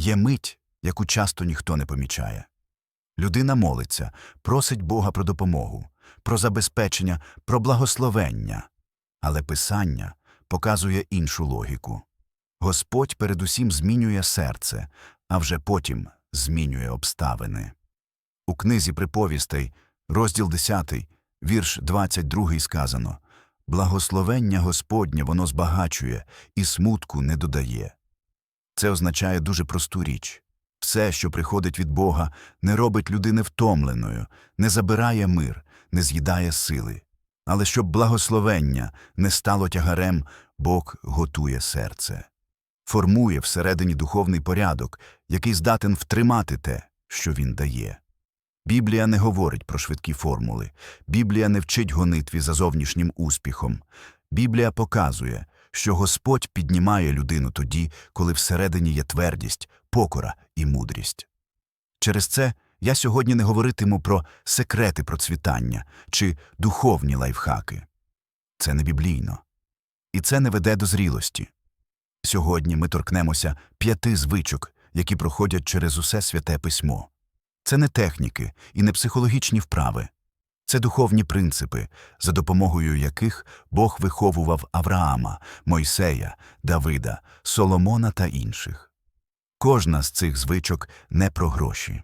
Є мить, яку часто ніхто не помічає. Людина молиться, просить Бога про допомогу, про забезпечення, про благословення. Але Писання показує іншу логіку. Господь передусім змінює серце, а вже потім змінює обставини. У книзі приповістей, розділ 10, вірш 22 сказано Благословення Господнє воно збагачує і смутку не додає. Це означає дуже просту річ. Все, що приходить від Бога, не робить людини втомленою, не забирає мир, не з'їдає сили. Але щоб благословення не стало тягарем, Бог готує серце, формує всередині духовний порядок, який здатен втримати те, що він дає. Біблія не говорить про швидкі формули, Біблія не вчить гонитві за зовнішнім успіхом. Біблія показує, що Господь піднімає людину тоді, коли всередині є твердість, покора і мудрість. Через це я сьогодні не говоритиму про секрети процвітання чи духовні лайфхаки. Це не біблійно. І це не веде до зрілості. Сьогодні ми торкнемося п'яти звичок, які проходять через усе святе письмо. Це не техніки і не психологічні вправи. Це духовні принципи, за допомогою яких Бог виховував Авраама, Мойсея, Давида, Соломона та інших. Кожна з цих звичок не про гроші.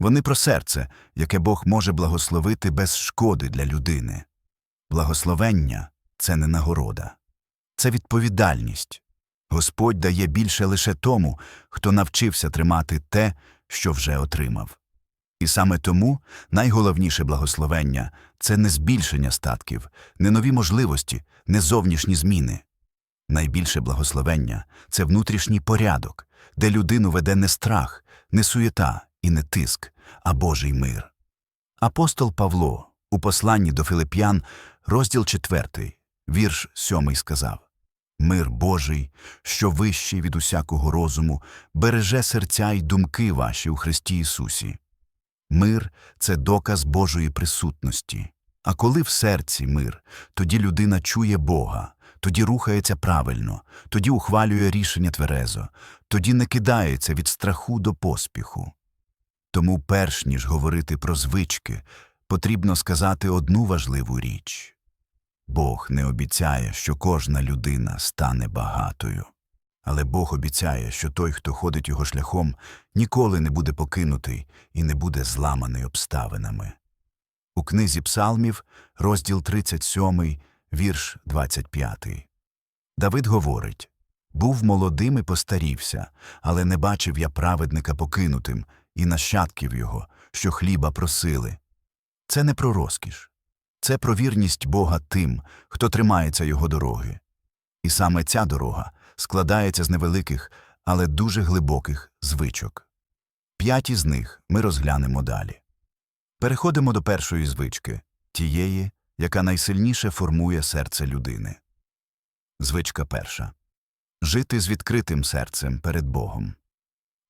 Вони про серце, яке Бог може благословити без шкоди для людини. Благословення це не нагорода, це відповідальність. Господь дає більше лише тому, хто навчився тримати те, що вже отримав. І саме тому найголовніше благословення це не збільшення статків, не нові можливості, не зовнішні зміни. Найбільше благословення це внутрішній порядок, де людину веде не страх, не суєта і не тиск, а Божий мир. Апостол Павло у посланні до Филип'ян, розділ 4, вірш 7 сказав Мир Божий, що вищий від усякого розуму, береже серця й думки ваші у Христі Ісусі. Мир це доказ Божої присутності. А коли в серці мир, тоді людина чує Бога, тоді рухається правильно, тоді ухвалює рішення тверезо, тоді не кидається від страху до поспіху. Тому, перш ніж говорити про звички, потрібно сказати одну важливу річ Бог не обіцяє, що кожна людина стане багатою. Але Бог обіцяє, що той, хто ходить його шляхом, ніколи не буде покинутий і не буде зламаний обставинами. У книзі Псалмів, розділ 37, вірш 25. Давид говорить Був молодим і постарівся, але не бачив я праведника покинутим і нащадків його, що хліба просили. Це не про розкіш, це про вірність Бога тим, хто тримається його дороги. І саме ця дорога складається з невеликих, але дуже глибоких звичок. П'ять із них ми розглянемо далі. Переходимо до першої звички тієї, яка найсильніше формує серце людини. Звичка перша жити з відкритим серцем перед Богом.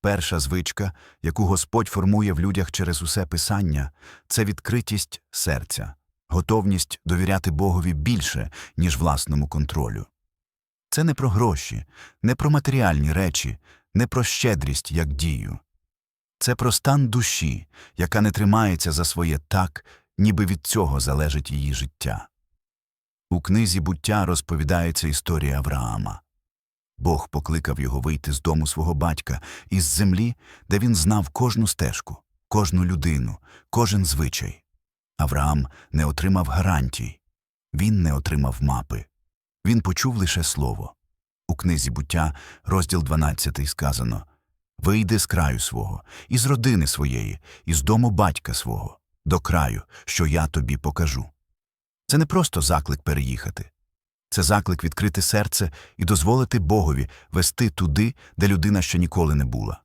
Перша звичка, яку Господь формує в людях через усе писання, це відкритість серця, готовність довіряти Богові більше, ніж власному контролю. Це не про гроші, не про матеріальні речі, не про щедрість як дію. Це про стан душі, яка не тримається за своє так, ніби від цього залежить її життя. У книзі буття розповідається історія Авраама. Бог покликав його вийти з дому свого батька із землі, де він знав кожну стежку, кожну людину, кожен звичай. Авраам не отримав гарантій, він не отримав мапи. Він почув лише слово. У книзі буття, розділ 12 сказано Вийди з краю свого, із родини своєї, із дому батька свого, до краю, що я тобі покажу. Це не просто заклик переїхати. Це заклик відкрити серце і дозволити Богові вести туди, де людина ще ніколи не була.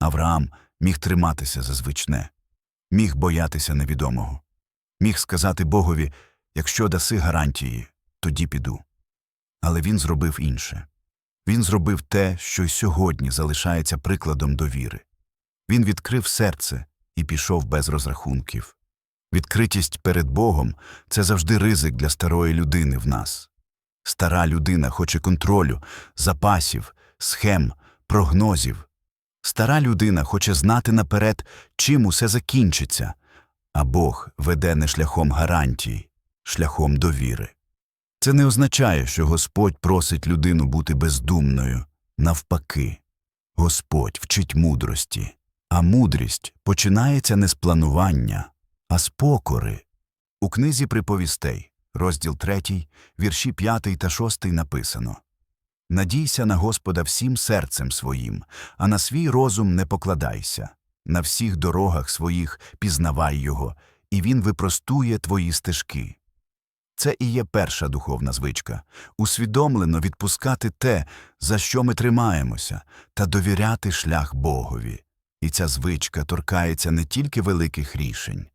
Авраам міг триматися за звичне, міг боятися невідомого, міг сказати Богові якщо даси гарантії, тоді піду. Але він зробив інше. Він зробив те, що й сьогодні залишається прикладом довіри. Він відкрив серце і пішов без розрахунків. Відкритість перед Богом це завжди ризик для старої людини в нас. Стара людина хоче контролю, запасів, схем, прогнозів. Стара людина хоче знати наперед, чим усе закінчиться, а Бог веде не шляхом гарантій, шляхом довіри. Це не означає, що Господь просить людину бути бездумною. Навпаки, Господь вчить мудрості, а мудрість починається не з планування, а з покори. У книзі приповістей, розділ 3, вірші 5 та 6 написано Надійся на Господа всім серцем своїм, а на свій розум не покладайся. На всіх дорогах своїх пізнавай його, і він випростує твої стежки. Це і є перша духовна звичка усвідомлено відпускати те, за що ми тримаємося, та довіряти шлях Богові. І ця звичка торкається не тільки великих рішень,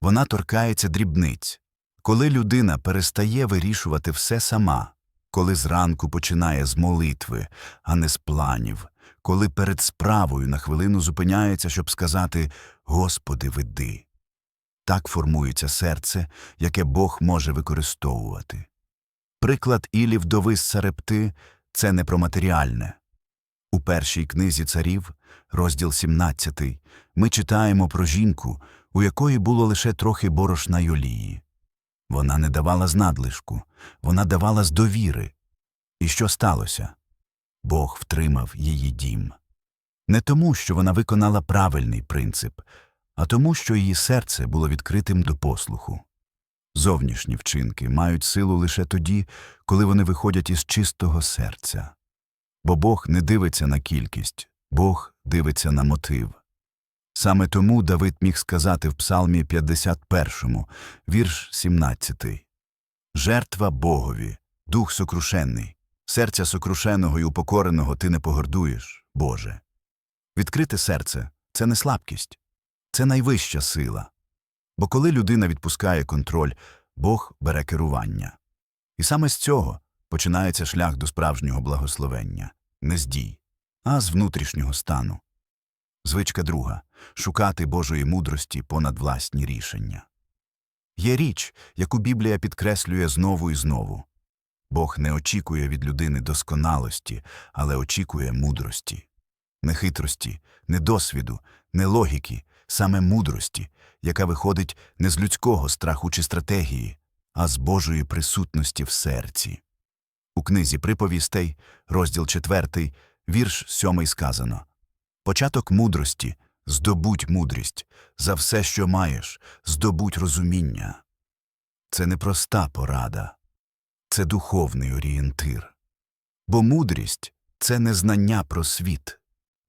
вона торкається дрібниць. Коли людина перестає вирішувати все сама, коли зранку починає з молитви, а не з планів, коли перед справою на хвилину зупиняється, щоб сказати Господи, веди. Так формується серце, яке Бог може використовувати. Приклад Ілі вдови з Сарепти – це не про матеріальне. У першій книзі царів, розділ 17, ми читаємо про жінку, у якої було лише трохи борошна й олії. Вона не давала з надлишку, вона давала з довіри. І що сталося? Бог втримав її дім. Не тому, що вона виконала правильний принцип, а тому, що її серце було відкритим до послуху. Зовнішні вчинки мають силу лише тоді, коли вони виходять із чистого серця. Бо Бог не дивиться на кількість, Бог дивиться на мотив. Саме тому Давид міг сказати в Псалмі 51, вірш 17 Жертва Богові, дух сокрушенний, серця сокрушеного і упокореного ти не погордуєш, Боже. Відкрите серце це не слабкість, це найвища сила. Бо коли людина відпускає контроль, Бог бере керування. І саме з цього починається шлях до справжнього благословення не з дій, а з внутрішнього стану. Звичка друга шукати Божої мудрості понад власні рішення. Є річ, яку Біблія підкреслює знову і знову Бог не очікує від людини досконалості, але очікує мудрості, не хитрості, не досвіду, не логіки, саме мудрості, яка виходить не з людського страху чи стратегії, а з Божої присутності в серці. У книзі приповістей, розділ 4, вірш 7 сказано Початок мудрості здобудь мудрість, за все, що маєш, здобудь розуміння. Це не проста порада, це духовний орієнтир. Бо мудрість це не знання про світ.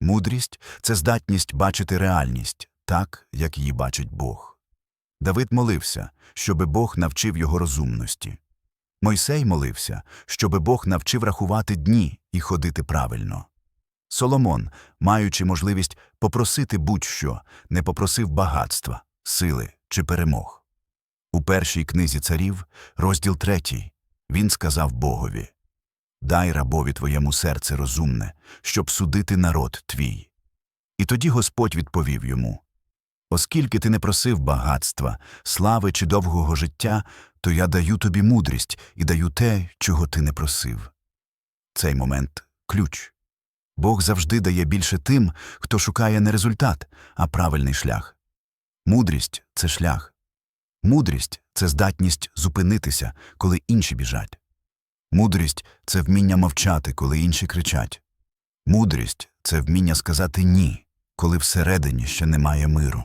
Мудрість це здатність бачити реальність так, як її бачить Бог. Давид молився, щоби Бог навчив його розумності. Мойсей молився, щоби Бог навчив рахувати дні і ходити правильно. Соломон, маючи можливість попросити будь-що, не попросив багатства, сили чи перемог. У першій книзі царів, розділ третій, він сказав Богові Дай рабові твоєму серце розумне, щоб судити народ твій. І тоді Господь відповів йому Оскільки ти не просив багатства, слави чи довгого життя, то я даю тобі мудрість і даю те, чого ти не просив. Цей момент ключ. Бог завжди дає більше тим, хто шукає не результат, а правильний шлях. Мудрість це шлях. Мудрість це здатність зупинитися, коли інші біжать. Мудрість це вміння мовчати, коли інші кричать. Мудрість це вміння сказати ні, коли всередині ще немає миру.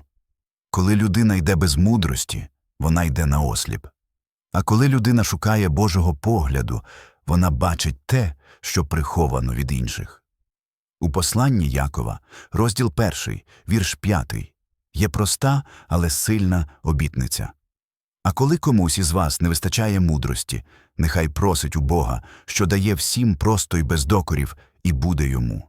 Коли людина йде без мудрості, вона йде на осліп. А коли людина шукає Божого погляду, вона бачить те, що приховано від інших. У посланні Якова, розділ 1, вірш 5, є проста, але сильна обітниця. А коли комусь із вас не вистачає мудрості, нехай просить у Бога, що дає всім просто й без докорів, і буде йому.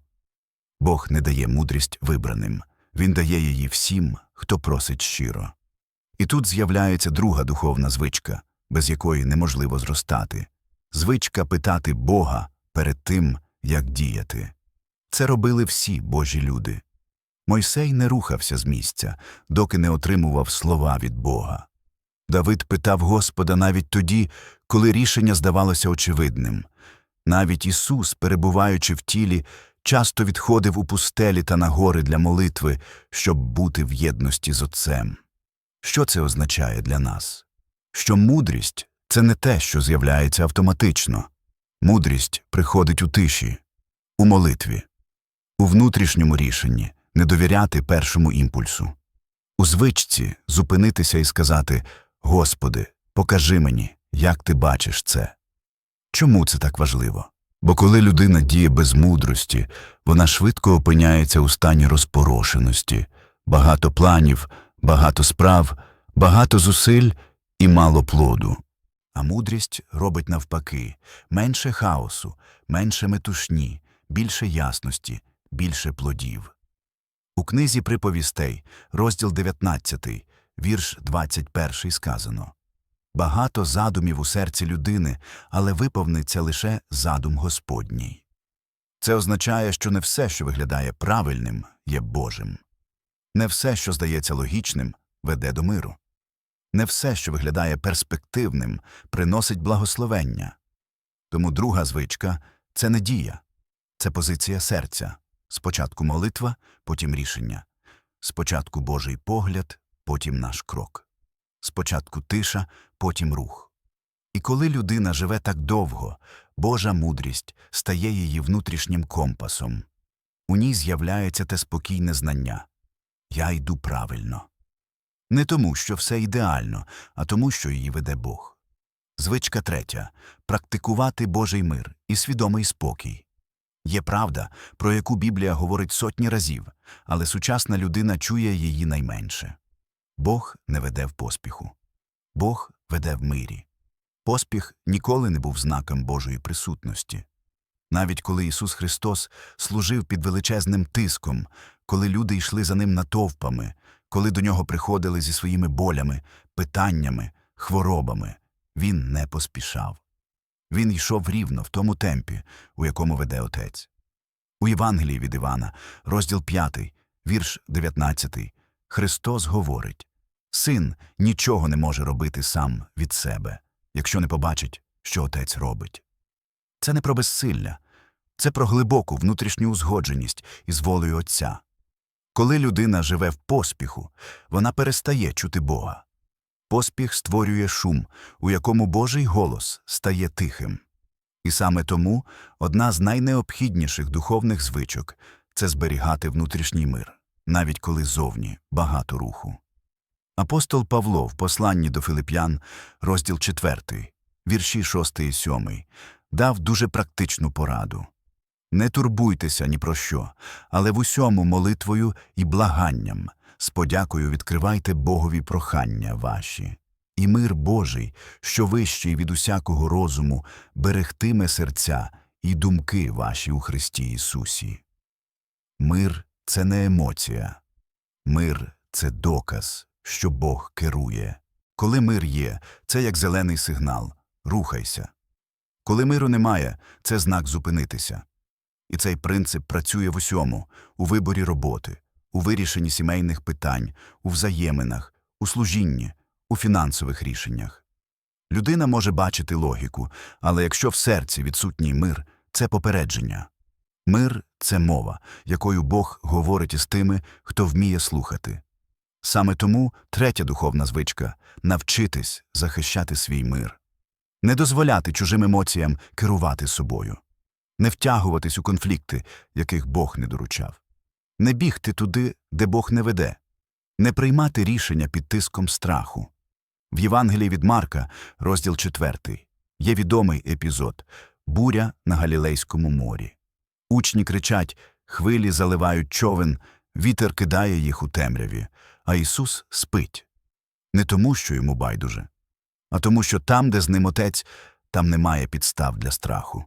Бог не дає мудрість вибраним, Він дає її всім, хто просить щиро. І тут з'являється друга духовна звичка, без якої неможливо зростати звичка питати Бога перед тим, як діяти. Це робили всі божі люди. Мойсей не рухався з місця, доки не отримував слова від Бога. Давид питав Господа навіть тоді, коли рішення здавалося очевидним. Навіть Ісус, перебуваючи в тілі, часто відходив у пустелі та на гори для молитви, щоб бути в єдності з Отцем. Що це означає для нас? Що мудрість це не те, що з'являється автоматично. Мудрість приходить у тиші, у молитві, у внутрішньому рішенні не довіряти першому імпульсу, у звичці зупинитися і сказати Господи, покажи мені, як ти бачиш це. Чому це так важливо? Бо коли людина діє без мудрості, вона швидко опиняється у стані розпорошеності, багато планів, багато справ, багато зусиль і мало плоду. А мудрість робить навпаки менше хаосу, менше метушні, більше ясності, більше плодів. У книзі приповістей, розділ 19, вірш 21 сказано Багато задумів у серці людини, але виповниться лише задум Господній. Це означає, що не все, що виглядає правильним, є Божим. Не все, що здається логічним, веде до миру. Не все, що виглядає перспективним, приносить благословення. Тому друга звичка це не дія, це позиція серця. Спочатку молитва, потім рішення. Спочатку Божий погляд, потім наш крок. Спочатку тиша, потім рух. І коли людина живе так довго, Божа мудрість стає її внутрішнім компасом. У ній з'являється те спокійне знання Я йду правильно. Не тому, що все ідеально, а тому, що її веде Бог. Звичка третя практикувати Божий мир і свідомий спокій. Є правда, про яку Біблія говорить сотні разів, але сучасна людина чує її найменше. Бог не веде в поспіху. Бог веде в мирі. Поспіх ніколи не був знаком Божої присутності. Навіть коли Ісус Христос служив під величезним тиском, коли люди йшли за ним натовпами, коли до нього приходили зі своїми болями, питаннями, хворобами, він не поспішав. Він йшов рівно в тому темпі, у якому веде Отець. У Євангелії від Івана, розділ 5, вірш 19, Христос говорить Син нічого не може робити сам від себе, якщо не побачить, що Отець робить. Це не про безсилля, це про глибоку внутрішню узгодженість із волею Отця. Коли людина живе в поспіху, вона перестає чути Бога. Поспіх створює шум, у якому Божий голос стає тихим. І саме тому одна з найнеобхідніших духовних звичок це зберігати внутрішній мир, навіть коли зовні багато руху. Апостол Павло в посланні до Филип'ян, розділ 4, вірші 6 і 7, дав дуже практичну пораду. Не турбуйтеся ні про що, але в усьому молитвою і благанням, з подякою відкривайте Богові прохання ваші. І мир Божий, що вищий від усякого розуму, берегтиме серця і думки ваші у Христі Ісусі. Мир це не емоція. Мир це доказ, що Бог керує. Коли мир є, це як зелений сигнал рухайся. Коли миру немає, це знак зупинитися. І цей принцип працює в усьому у виборі роботи, у вирішенні сімейних питань, у взаєминах, у служінні, у фінансових рішеннях. Людина може бачити логіку, але якщо в серці відсутній мир, це попередження. Мир це мова, якою Бог говорить із тими, хто вміє слухати. Саме тому третя духовна звичка навчитись захищати свій мир, не дозволяти чужим емоціям керувати собою, не втягуватись у конфлікти, яких Бог не доручав, не бігти туди, де Бог не веде, не приймати рішення під тиском страху. В Євангелії від Марка, розділ 4, є відомий епізод буря на Галілейському морі. Учні кричать, хвилі заливають човен, вітер кидає їх у темряві, а Ісус спить. Не тому, що йому байдуже, а тому, що там, де з ним отець, там немає підстав для страху.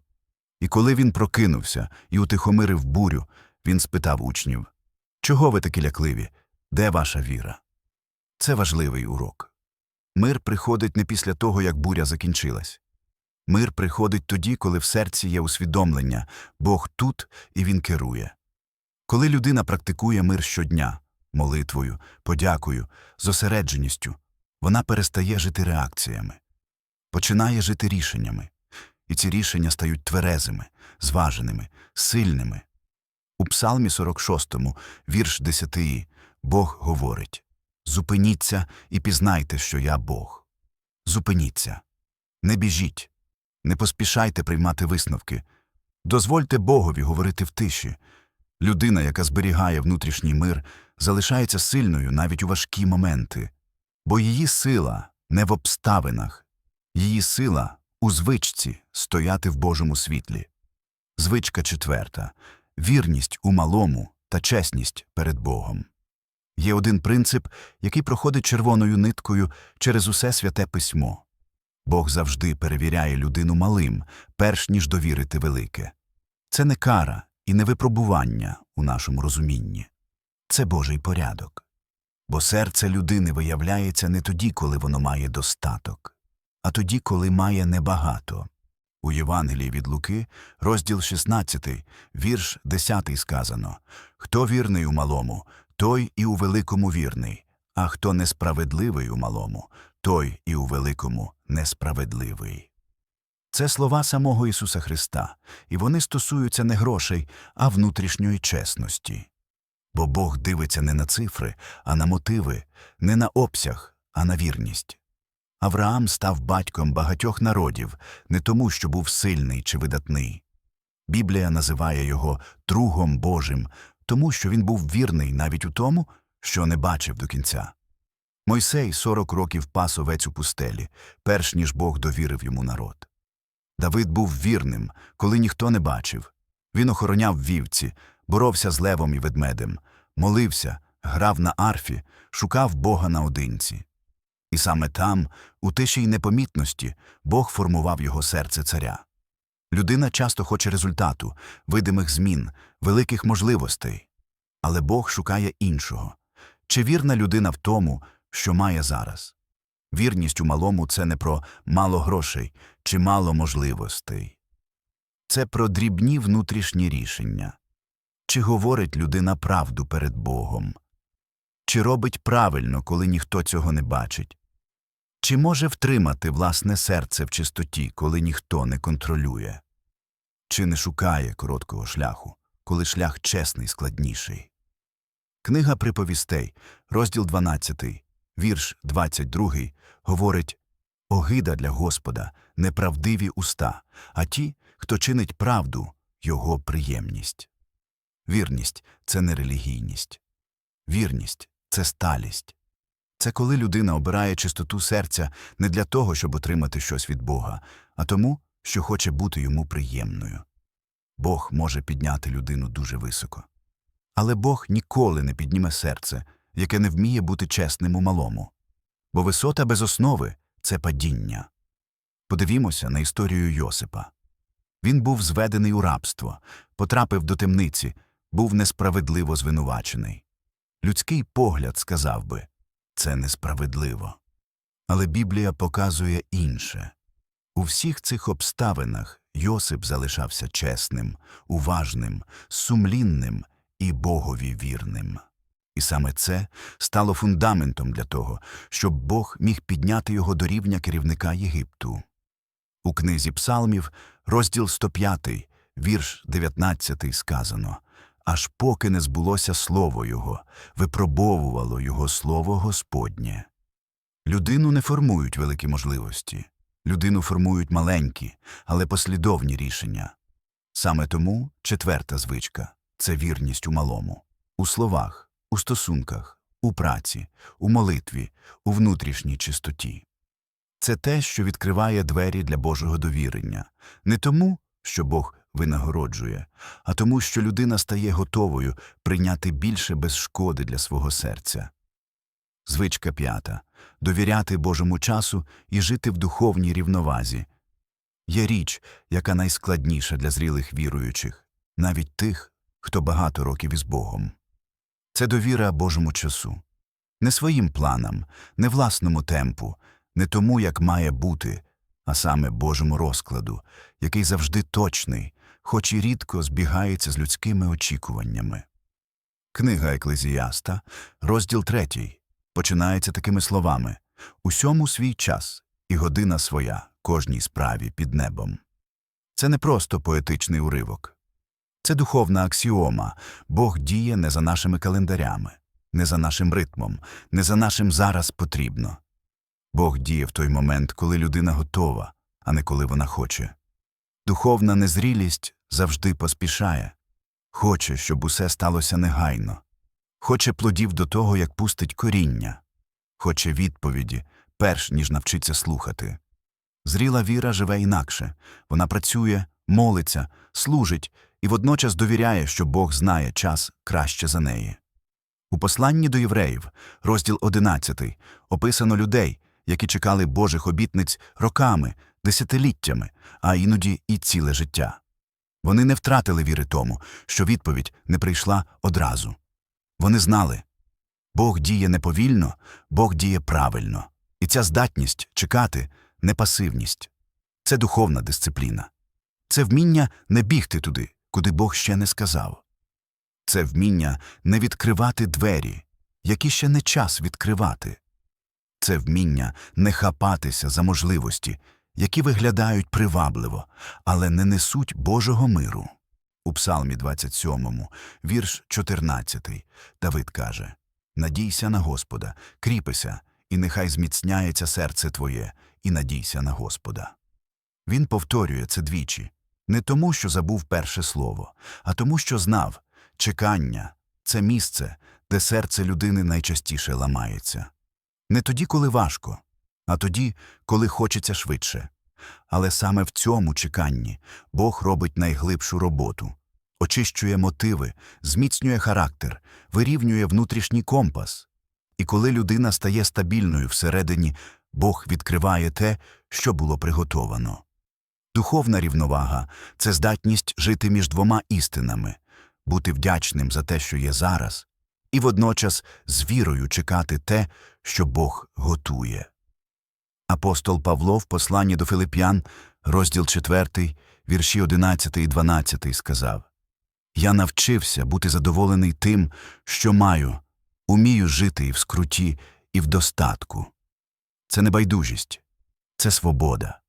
І коли він прокинувся і утихомирив бурю, він спитав учнів Чого ви такі лякливі? Де ваша віра? Це важливий урок. Мир приходить не після того, як буря закінчилась. Мир приходить тоді, коли в серці є усвідомлення Бог тут і Він керує. Коли людина практикує мир щодня, молитвою, подякою, зосередженістю, вона перестає жити реакціями, починає жити рішеннями, і ці рішення стають тверезими, зваженими, сильними. У Псалмі 46, вірш 10, Бог говорить Зупиніться і пізнайте, що я Бог. Зупиніться. Не біжіть. Не поспішайте приймати висновки. Дозвольте Богові говорити в тиші. Людина, яка зберігає внутрішній мир, залишається сильною навіть у важкі моменти. Бо її сила не в обставинах, її сила у звичці стояти в Божому світлі. Звичка четверта вірність у малому та чесність перед Богом. Є один принцип, який проходить червоною ниткою через усе святе письмо. Бог завжди перевіряє людину малим, перш ніж довірити велике. Це не кара і не випробування у нашому розумінні. Це Божий порядок. Бо серце людини виявляється не тоді, коли воно має достаток, а тоді, коли має небагато. У Євангелії від Луки, розділ 16, вірш 10 сказано Хто вірний у малому, той і у великому вірний, а хто несправедливий у малому, той і у великому несправедливий. Це слова самого Ісуса Христа, і вони стосуються не грошей, а внутрішньої чесності. Бо Бог дивиться не на цифри, а на мотиви, не на обсяг, а на вірність. Авраам став батьком багатьох народів не тому, що був сильний чи видатний. Біблія називає його другом Божим, тому що він був вірний навіть у тому, що не бачив до кінця. Мойсей сорок років пас овець у пустелі, перш ніж Бог довірив йому народ. Давид був вірним, коли ніхто не бачив. Він охороняв вівці, боровся з левом і ведмедем, молився, грав на арфі, шукав Бога наодинці. І саме там, у тиші й непомітності, Бог формував його серце царя. Людина часто хоче результату, видимих змін, великих можливостей. Але Бог шукає іншого. Чи вірна людина в тому, що має зараз? Вірність у малому це не про мало грошей чи мало можливостей. Це про дрібні внутрішні рішення. Чи говорить людина правду перед Богом? Чи робить правильно, коли ніхто цього не бачить? Чи може втримати власне серце в чистоті, коли ніхто не контролює? Чи не шукає короткого шляху, коли шлях чесний складніший? Книга приповістей, розділ 12, вірш 22, говорить Огида для Господа, неправдиві уста, а ті, хто чинить правду, його приємність. Вірність це не релігійність. Вірність це сталість. Це коли людина обирає чистоту серця не для того, щоб отримати щось від Бога, а тому, що хоче бути йому приємною. Бог може підняти людину дуже високо. Але Бог ніколи не підніме серце, яке не вміє бути чесним у малому. Бо висота без основи це падіння. Подивімося на історію Йосипа. Він був зведений у рабство, потрапив до темниці, був несправедливо звинувачений. Людський погляд сказав би це несправедливо. Але Біблія показує інше. У всіх цих обставинах Йосип залишався чесним, уважним, сумлінним і Богові вірним. І саме це стало фундаментом для того, щоб Бог міг підняти його до рівня керівника Єгипту. У книзі Псалмів, розділ 105, вірш 19 сказано аж поки не збулося слово його, випробовувало його слово Господнє. Людину не формують великі можливості, людину формують маленькі, але послідовні рішення. Саме тому четверта звичка це вірність у малому, у словах, у стосунках, у праці, у молитві, у внутрішній чистоті. Це те, що відкриває двері для Божого довірення, не тому, що Бог винагороджує, а тому, що людина стає готовою прийняти більше без шкоди для свого серця. Звичка п'ята довіряти Божому часу і жити в духовній рівновазі. Є річ, яка найскладніша для зрілих віруючих, навіть тих, хто багато років із Богом. Це довіра Божому часу, не своїм планам, не власному темпу, не тому, як має бути, а саме Божому розкладу, який завжди точний, хоч і рідко збігається з людськими очікуваннями. Книга Еклезіаста, розділ третій, починається такими словами Усьому свій час і година своя кожній справі під небом. Це не просто поетичний уривок. Це духовна аксіома. Бог діє не за нашими календарями, не за нашим ритмом, не за нашим зараз потрібно. Бог діє в той момент, коли людина готова, а не коли вона хоче. Духовна незрілість завжди поспішає, хоче, щоб усе сталося негайно, хоче плодів до того, як пустить коріння, хоче відповіді, перш ніж навчиться слухати. Зріла віра живе інакше вона працює, молиться, служить і водночас довіряє, що Бог знає час краще за неї. У посланні до євреїв, розділ 11, описано людей, які чекали Божих обітниць роками, десятиліттями, а іноді і ціле життя. Вони не втратили віри тому, що відповідь не прийшла одразу. Вони знали Бог діє не повільно, Бог діє правильно. І ця здатність чекати не пасивність. Це духовна дисципліна. Це вміння не бігти туди, куди Бог ще не сказав. Це вміння не відкривати двері, які ще не час відкривати. Це вміння не хапатися за можливості, які виглядають привабливо, але не несуть Божого миру. У Псалмі 27, вірш 14, Давид каже Надійся на Господа, кріпися, і нехай зміцняється серце твоє, і надійся на Господа. Він повторює це двічі, не тому, що забув перше слово, а тому, що знав чекання це місце, де серце людини найчастіше ламається. Не тоді, коли важко, а тоді, коли хочеться швидше. Але саме в цьому чеканні Бог робить найглибшу роботу, очищує мотиви, зміцнює характер, вирівнює внутрішній компас. І коли людина стає стабільною всередині, Бог відкриває те, що було приготовано. Духовна рівновага це здатність жити між двома істинами, бути вдячним за те, що є зараз, і водночас з вірою чекати те, що Бог готує. Апостол Павло в посланні до Филип'ян, розділ 4, вірші 11 і 12 сказав Я навчився бути задоволений тим, що маю, умію жити і в скруті, і в достатку. Це не байдужість, це свобода.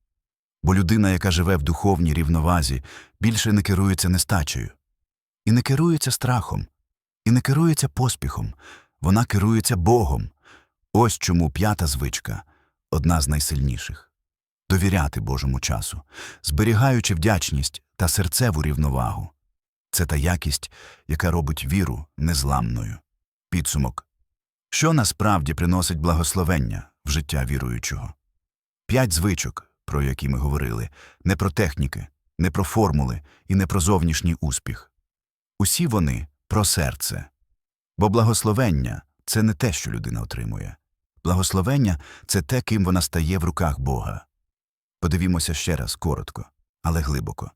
Бо людина, яка живе в духовній рівновазі, більше не керується нестачею, і не керується страхом, і не керується поспіхом, вона керується Богом. Ось чому п'ята звичка одна з найсильніших довіряти Божому часу, зберігаючи вдячність та серцеву рівновагу. Це та якість, яка робить віру незламною. Підсумок що насправді приносить благословення в життя віруючого? П'ять звичок, про які ми говорили, не про техніки, не про формули і не про зовнішній успіх. Усі вони про серце. Бо благословення це не те, що людина отримує. Благословення це те, ким вона стає в руках Бога. Подивімося ще раз коротко, але глибоко.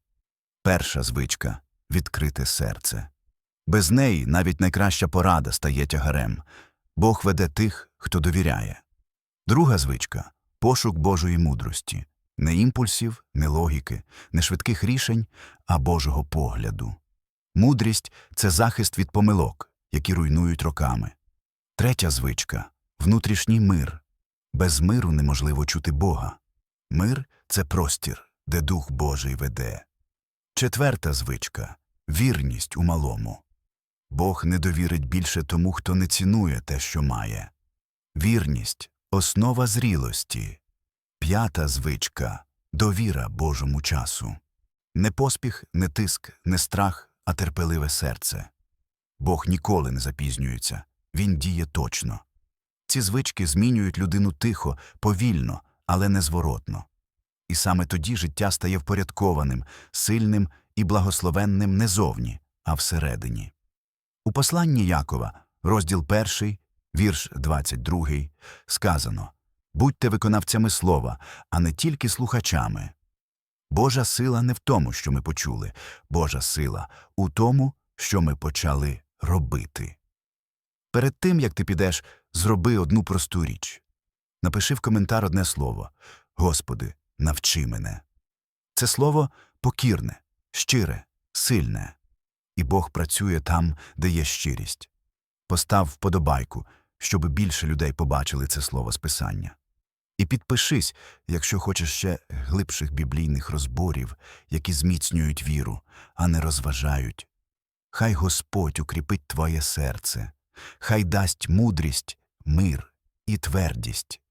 Перша звичка відкрите серце. Без неї навіть найкраща порада стає тягарем. Бог веде тих, хто довіряє. Друга звичка пошук Божої мудрості, не імпульсів, не логіки, не швидких рішень, а Божого погляду. Мудрість це захист від помилок, які руйнують роками. Третя звичка внутрішній мир. Без миру неможливо чути Бога. Мир це простір, де Дух Божий веде. Четверта звичка вірність у малому. Бог не довірить більше тому, хто не цінує те, що має. Вірність основа зрілості. П'ята звичка довіра Божому часу. Не поспіх, не тиск, не страх, а терпеливе серце. Бог ніколи не запізнюється, він діє точно. Ці звички змінюють людину тихо, повільно, але незворотно. І саме тоді життя стає впорядкованим, сильним і благословенним не зовні, а всередині. У посланні Якова, розділ 1, вірш 22, сказано Будьте виконавцями слова, а не тільки слухачами. Божа сила не в тому, що ми почули, Божа сила у тому, що ми почали робити. Перед тим, як ти підеш, зроби одну просту річ. Напиши в коментар одне слово Господи, навчи мене. Це слово покірне, щире, сильне. І Бог працює там, де є щирість. Постав вподобайку, щоб більше людей побачили це слово з Писання. І підпишись, якщо хочеш ще глибших біблійних розборів, які зміцнюють віру, а не розважають. Хай Господь укріпить твоє серце, хай дасть мудрість, мир і твердість,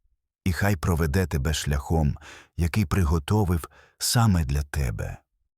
і хай проведе тебе шляхом, який приготовив саме для тебе.